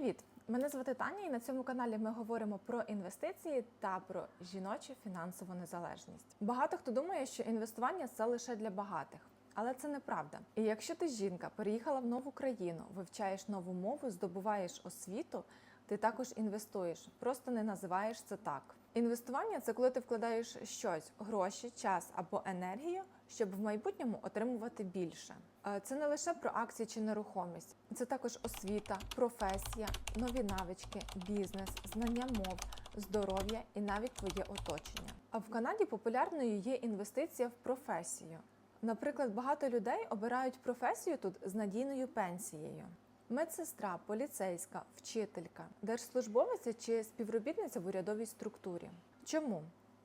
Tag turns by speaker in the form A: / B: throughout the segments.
A: Привіт! Мене звати Таня, і на цьому каналі ми говоримо про інвестиції та про жіночу фінансову незалежність. Багато хто думає, що інвестування це лише для багатих. Але це неправда. І якщо ти жінка, переїхала в нову країну, вивчаєш нову мову, здобуваєш освіту, ти також інвестуєш, просто не називаєш це так. Інвестування це коли ти вкладаєш щось, гроші, час або енергію, щоб в майбутньому отримувати більше. Е, Це не лише про акції чи нерухомість, це також освіта, професія, нові навички, бізнес, знання мов, здоров'я і навіть твоє оточення. А в Канаді популярною є інвестиція в професію. Наприклад, багато людей обирають професію тут з надійною пенсією. Медсестра, поліцейська, вчителька, держслужбовиця чи співробітниця в урядовій структурі. Чому?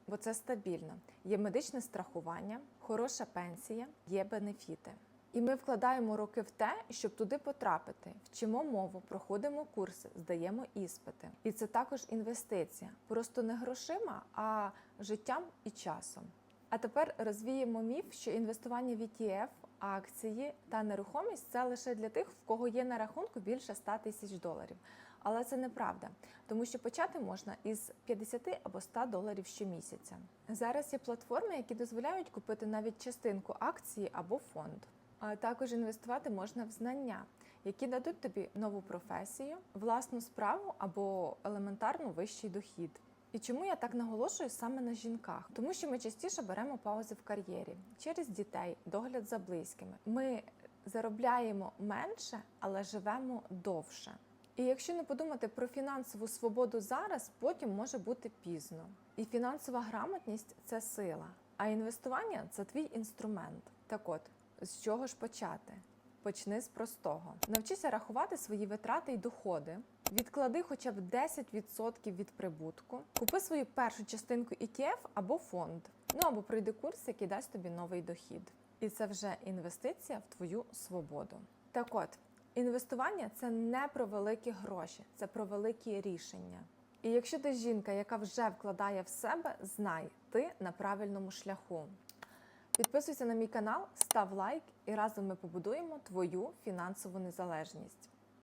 A: Бо це стабільно. Є медичне страхування, хороша пенсія, є бенефіти. І ми вкладаємо роки в те, щоб туди потрапити. Вчимо мову, проходимо курси, здаємо іспити. І це також інвестиція. Просто не грошима, а життям і часом. А тепер розвіємо міф, що інвестування в ETF, акції та нерухомість це лише для тих, в кого є на рахунку більше 100 тисяч доларів. Але це неправда, тому що почати можна із 50 або 100 доларів щомісяця. Зараз є платформи, які дозволяють купити навіть частинку акції або фонд. А також інвестувати можна в знання, які дадуть тобі нову професію, власну справу або елементарно вищий дохід. І чому я так наголошую саме на жінках? Тому що ми частіше беремо паузи в кар'єрі через дітей, догляд за близькими. Ми заробляємо менше, але живемо довше. І якщо не подумати про фінансову свободу зараз, потім може бути пізно. І фінансова грамотність це сила, а інвестування це твій інструмент. Так от, з чого ж почати? Почни з простого. Навчися рахувати свої витрати й доходи. Відклади хоча б 10% від прибутку. Купи свою першу частинку ETF або фонд. Ну або пройди курс, який дасть тобі новий дохід. І це вже інвестиція в твою свободу. Так от, інвестування це не про великі гроші, це про великі рішення. І якщо ти жінка, яка вже вкладає в себе, знай, ти на правильному шляху. Підписуйся на мій канал, став лайк, і разом ми побудуємо твою фінансову незалежність.